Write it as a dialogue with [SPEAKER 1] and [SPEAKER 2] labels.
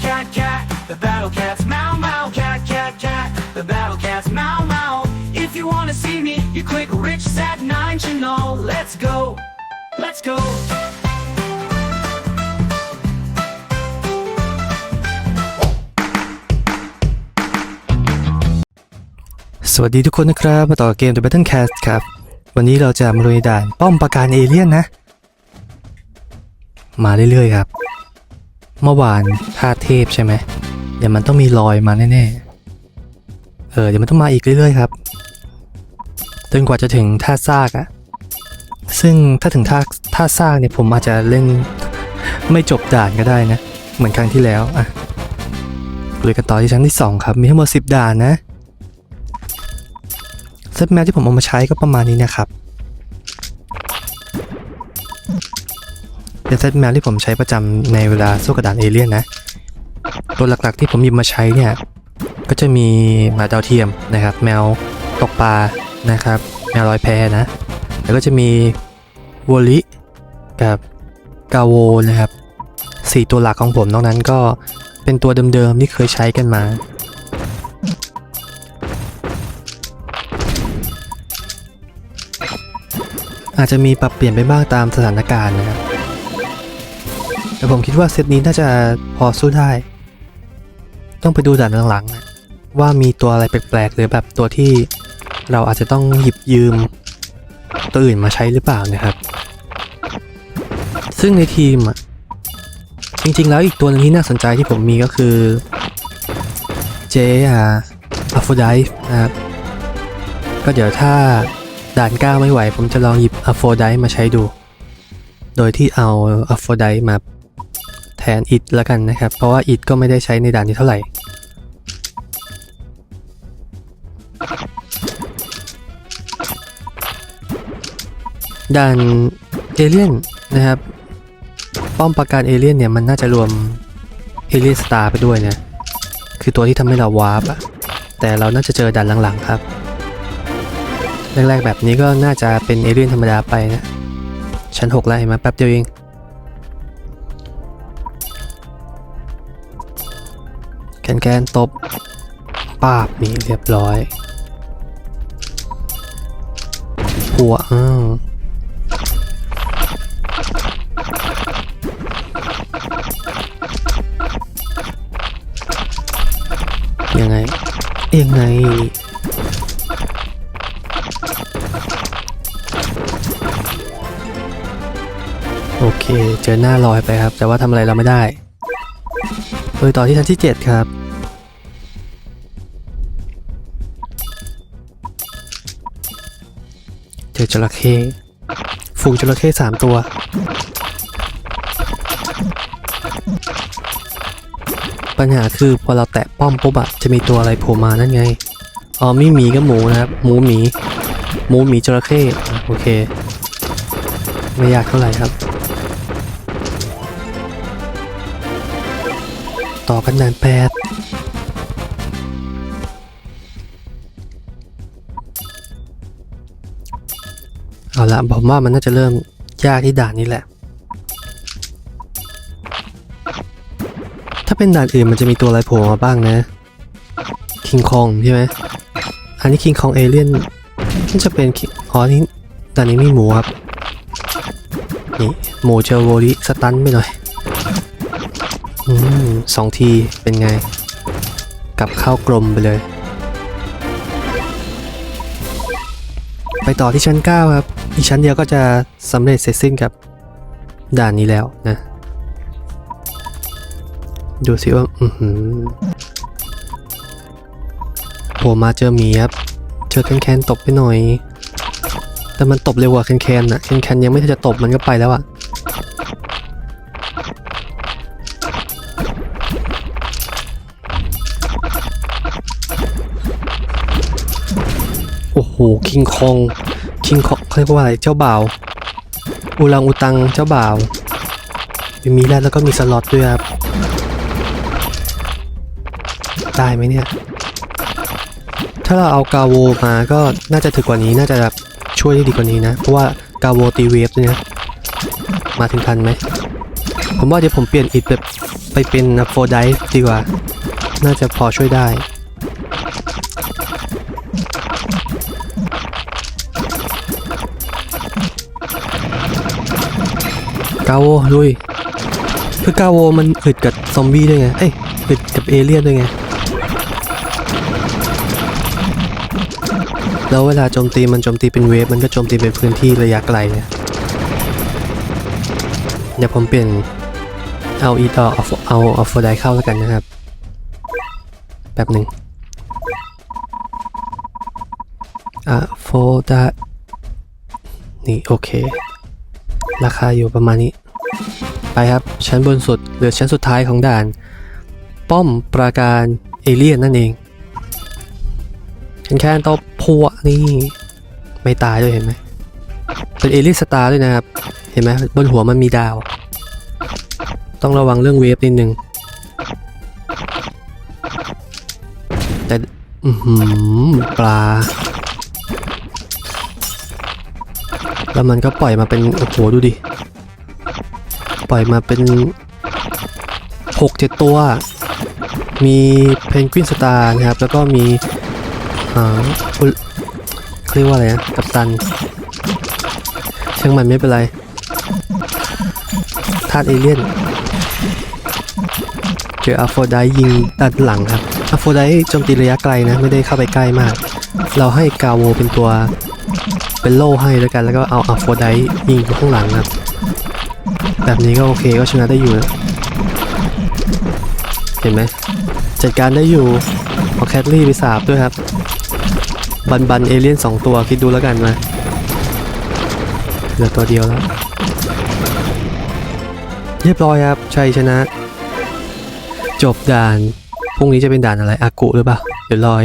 [SPEAKER 1] cat, cat, cat. The battle cats, meow, meow, cat, cat, cat. The battle cats, meow, meow. If you wanna see me, you click Rich Sat 9 channel. Let's go, let's go.
[SPEAKER 2] สวัสดีทุกคนนะครับ มาต่อเกม The Battle Cast ครับ วันนี้เราจะมาลุยด่านป้อมปราการเอเลี่ยนนะ มาเรื่อยๆครับ เมื่อวานท่าเทพใช่ไหมเดี๋ยวมันต้องมีรอยมาแน่ๆ เออเดี๋ยวมันต้องมาอีกเรื่อยๆครับ จนกว่าจะถึงท่าซากอะซึ่งถ้าถึงท่าท่าซากเนี่ยผมอาจจะเล่นไม่จบด่านก็ได้นะ เหมือนครั้งที่แล้วอะเลยกันต่อที่ชั้นที่สองครับ มีทั้งหมด 10 ด่านนะเซตแมวที่ผมเอามาใช้ก็ประมาณนี้นะครับ เป็นเซตแมวที่ผมใช้ประจำในเวลาสู้กับด่านเอเลี่ยนนะ ตัวหลักๆที่ผมหยิบมาใช้เนี่ย ก็จะมีหมาดาวเทียมนะครับ แมวตกปลานะครับ แมวลอยแพนะ แล้วก็จะมีวอลิกับกาโวนะครับสี่ตัวหลักของผมนอกนั้นก็เป็นตัวเดิมๆที่เคยใช้กันมาอาจจะมีปรับเปลี่ยนไปบ้างตามสถานการณ์นะครับ แต่ผมคิดว่าเซตนี้น่าจะพอสู้ได้ ต้องไปดูด่านหลังๆว่ามีตัวอะไรแปลกๆ หรือแบบตัวที่เราอาจจะต้องหยิบยืม ตัวอื่นมาใช้หรือเปล่านะครับ ซึ่งในทีมอะจริงๆ แล้วอีกตัวหนึงที่น่าสนใจที่ผมมีก็คือเจอาอัฟโฟไดนะครับ ก็เดี๋ยวถ้าด่านก้าไม่ไหว ผมจะลองหยิบอัฟโฟไดมาใช้ดู โดยที่เอาอัฟโฟไดมา แทนอิดแล้วกันนะครับ เพราะว่าอิดก็ไม่ได้ใช้ในด่านนี้เท่าไหร่ ด่านเอเลี่ยนนะครับ ป้อมปราการเอเลี่ยนเนี่ยมันน่าจะรวมเอเลี่ยนสตาร์ไปด้วยเนะคือตัวที่ทำให้เราวาร์ปอะแต่เราน่าจะเจอด่านหลังๆครับแรกๆแบบนี้ก็น่าจะเป็นเอเลี่ยนธรรมดาไปนะ ชั้นหกแล้วเห็นไหมแป๊บเดียวเอง แกนแกนตบป้าบนี่เรียบร้อยหัวอ้าวยังไงยังไงโอเค เจอหน้าลอยไปครับ แต่ว่าทำอะไรเราไม่ได้ โดยต่อที่ชั้นที่ 7 ครับ เจอจระเข้ฝูงจระเข้สามตัว ปัญหาคือพอเราแตะป้อมปุ๊บอะจะมีตัวอะไรโผล่มานั่นไง อ๋อม่หมีก็หมูนะครับ หมูหมี หมูหมีจระเข้โอเค ไม่ยากเท่าไหร่ครับ ต่อกันด่านแปดเอาละผมว่ามันน่าจะเริ่มยากที่ด่านนี้แหละ ถ้าเป็นด่านอื่นมันจะมีตัวอะไรโผล่มาบ้างนะคิงคองใช่ไหมอันนี้คิงคองเอเลี่ยนน่าจะเป็นอ๋อนี่ด่านนี้มีหมูครับนี่หมูเจอโวลิสตันไปหน่อย อืมสองทีเป็นไง กลับเข้ากลมไปเลย ไปต่อที่ชั้น 9 ครับ อีกชั้นเดียวก็จะสำเร็จเสร็จสิ้นกับด่านนี้แล้วนะ ดูสิว่า อือหือโผล่มาเจอหมีครับ เจอแคนแคนตบไปหน่อย แต่มันตบเร็วกว่าแคนแคนอะแคนแคนยังไม่ทันจะตบมันก็ไปแล้วอะ คิงคองคิงคองเขาเรียกว่าอะไรเจ้าบ่าวอูรังอูตังเจ้าบ่าวมีแรดแล้วก็มีสล็อตด้วยครับได้ไหมเนี่ย ถ้าเราเอากาโวมาก็น่าจะถึกกว่านี้น่าจะแบบช่วยได้ดีกว่านี้นะ เพราะว่ากาโวตีเวฟด้วยมาถึงทันไหม ผมว่าเดี๋ยวผมเปลี่ยนอิดแบบไปเป็นโฟไดฟ์ดีกว่า น่าจะพอช่วยได้าโวลุย คือกาโวมันอึดกับซอมบี้ด้วยไง เอ้ยอึดกับเอเลี่ยนด้วยไง แล้วเวลาโจมตีมันโจมตีเป็นเวฟมันก็โจมตีเป็นพื้นที่ระยะไกลไงเดี๋ยวผมเปลี่ยนเอาอีต่อเอาเอาเอาโฟไดเข้าแล้วกันนะครับ แป๊บหนึ่งอะโฟไดนี่ โอเค ราคาอยู่ประมาณนี้ ไปครับ ชั้นบนสุดหรือชั้นสุดท้ายของด่าน ป้อมปราการเอเลี่ยนนั่นเองฉันแค่ต้องพัวนี่ไม่ตายด้วยเห็นไหมเป็นเอเลี่ยนสตาร์ด้วยนะครับ เห็นไหมบนหัวมันมีดาว ต้องระวังเรื่องเวฟนิดนึงแต่ปลา แล้วมันก็ปล่อยมาเป็นโอ้โหดูดิ ปล่อยมาเป็นหกเจ็ดตัว มีเพนกวินสตาร์นะครับ แล้วก็มีอ่าอุลเขาเรียกว่าอะไรนะกัปตันช่างมันไม่เป็นไรธาตุเอเลี่ยนเจออะโฟไดยิงด้านหลังครับอะโฟไดโจมตีระยะไกลนะ ไม่ได้เข้าไปใกล้มาก เราให้กาโวเป็นตัวเป็นโล่ให้แล้วกัน แล้วก็เอาอะโฟไดยิงอยู่ข้างหลังครับ แบบนี้ก็โอเคก็ชนะได้อยู่นะเห็นไหมจัดการได้อยู่เอาแคทลี่ไปสาบด้วยครับ บันบันเอเลี่ยนสองตัวคิดดูแล้วกันมาเหลือตัวเดียวแล้ว เรียบร้อยครับชัยชนะ จบด่าน พรุ่งนี้จะเป็นด่านอะไรอากุหรือเปล่าเดี๋ยวรอย